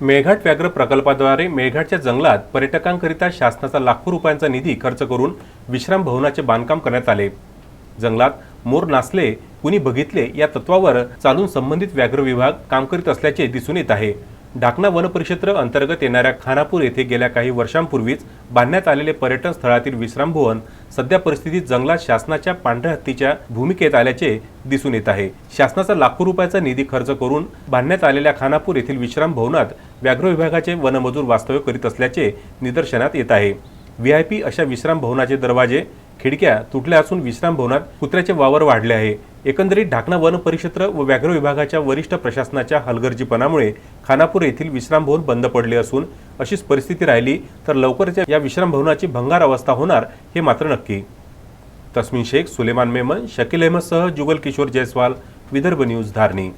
मेळघाट व्याघ्र प्रकल्पाद्वारे मेळघाटच्या जंगलात पर्यटकांकरिता शासनाचा लाखो रुपयांचा निधी खर्च करून विश्राम भवनाचे बांधकाम करण्यात आले. जंगलात मोर नाचले कुणी बघितले या तत्वावर चालून संबंधित व्याघ्र विभाग काम करीत असल्याचे दिसून येत आहे. ढाकणा वनपरिक्षेत्र अंतर्गत येणाऱ्या खानापूर येथे गेल्या काही वर्षांपूर्वीच बांधण्यात आलेले पर्यटन स्थळातील विश्राम भवन सध्या परिस्थितीत जंगलात शासनाच्या पांढऱ्या हत्तीच्या भूमिकेत आल्याचे दिसून येत आहे. शासनाचा लाखो रुपयाचा निधी खर्च करून बांधण्यात आलेल्या खानापूर येथील विश्राम भवनात व्याघ्र विभागाचे वनमजूर वास्तव्य करीत असल्याचे निदर्शनात येत आहे. व्ही आय पी अशा विश्राम भवनाचे दरवाजे खिडक्या तुटल्या असून विश्राम भवनात कुत्र्याचे वावर वाढले आहे. एकंदरीत ढाकणा वन परिक्षेत्र व व्याघ्र विभागाच्या वरिष्ठ प्रशासनाच्या हलगर्जीपणामुळे खानापूर येथील विश्रामभवन बंद पडले असून अशीच परिस्थिती राहिली तर लवकरच या विश्रामभवनाची भंगार अवस्था होणार हे मात्र नक्की. तस्मिन शेख सुलेमान मेमन शकील अहमदसह जुगल किशोर जयस्वाल विदर्भ न्यूज धारणी.